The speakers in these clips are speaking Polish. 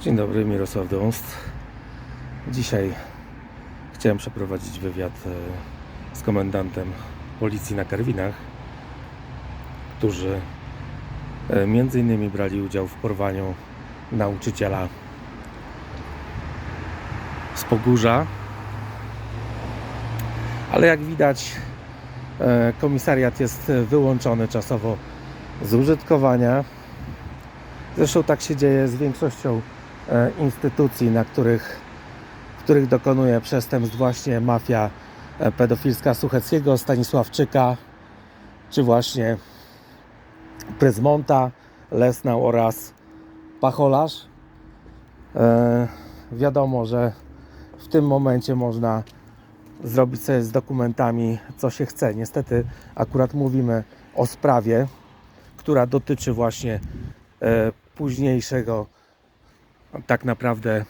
Dzień dobry, Mirosław Dąst. Dzisiaj chciałem przeprowadzić wywiad e, z komendantem policji na Karwinach, którzy e, między innymi brali udział w porwaniu nauczyciela z Pogórza. Ale jak widać, e, komisariat jest wyłączony czasowo z użytkowania. Zresztą tak się dzieje z większością instytucji, na których, których dokonuje przestępstw właśnie mafia e, pedofilska Sucheckiego, Stanisławczyka, czy właśnie Pryzmonta, Lesnał oraz Pacholarz. E, wiadomo, że w tym momencie można zrobić sobie z dokumentami co się chce. Niestety akurat mówimy o sprawie, która dotyczy właśnie e, późniejszego tak naprawdę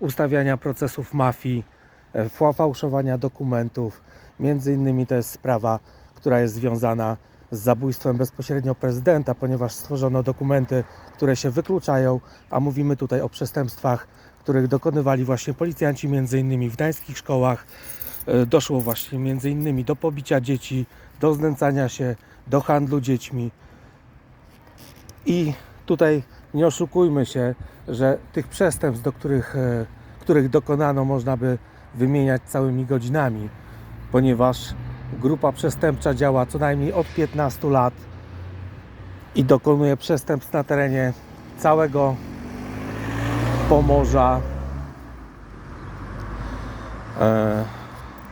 ustawiania procesów mafii, e, fa- fałszowania dokumentów. Między innymi to jest sprawa, która jest związana z zabójstwem bezpośrednio prezydenta, ponieważ stworzono dokumenty, które się wykluczają, a mówimy tutaj o przestępstwach, których dokonywali właśnie policjanci między innymi w gdańskich szkołach. E, Doszło właśnie między innymi do pobicia dzieci, do znęcania się, do handlu dziećmi. I tutaj nie oszukujmy się, że tych przestępstw, do których, e, których dokonano, można by wymieniać całymi godzinami, ponieważ grupa przestępcza działa co najmniej od 15 lat i dokonuje przestępstw na terenie całego Pomorza. E,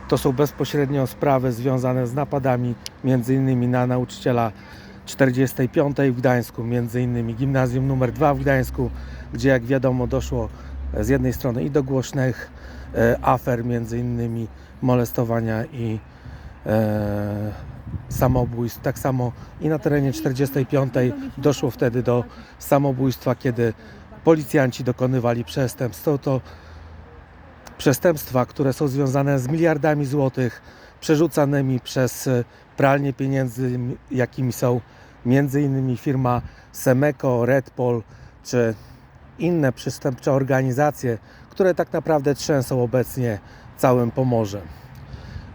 To są bezpośrednio sprawy związane z napadami między innymi na nauczyciela 45 w Gdańsku, między innymi gimnazjum numer 2 w Gdańsku, gdzie jak wiadomo doszło e, z jednej strony i do głośnych e, afer, między innymi molestowania i e, samobójstw. Tak samo i na terenie 45 doszło wtedy do samobójstwa, kiedy policjanci dokonywali przestępstw. Są to przestępstwa, które są związane z miliardami złotych przerzucanymi przez e, pralnie pieniędzy, jakimi są między innymi firma Semeco, Redpol czy inne przestępcze organizacje, które tak naprawdę trzęsą obecnie całym Pomorzem.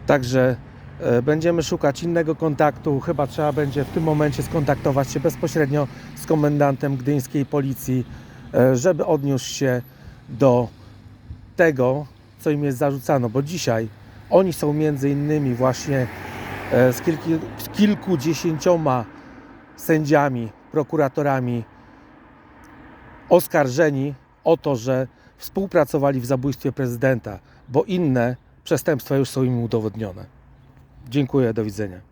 Także e, będziemy szukać innego kontaktu. Chyba trzeba będzie w tym momencie skontaktować się bezpośrednio z komendantem gdyńskiej policji, e, żeby odniósł się do tego, co im jest zarzucano, bo dzisiaj oni są między innymi właśnie e, z, kilku, kilkudziesięcioma sędziami, prokuratorami oskarżeni o to, że współpracowali w zabójstwie prezydenta, bo inne przestępstwa już są im udowodnione. Dziękuję, do widzenia.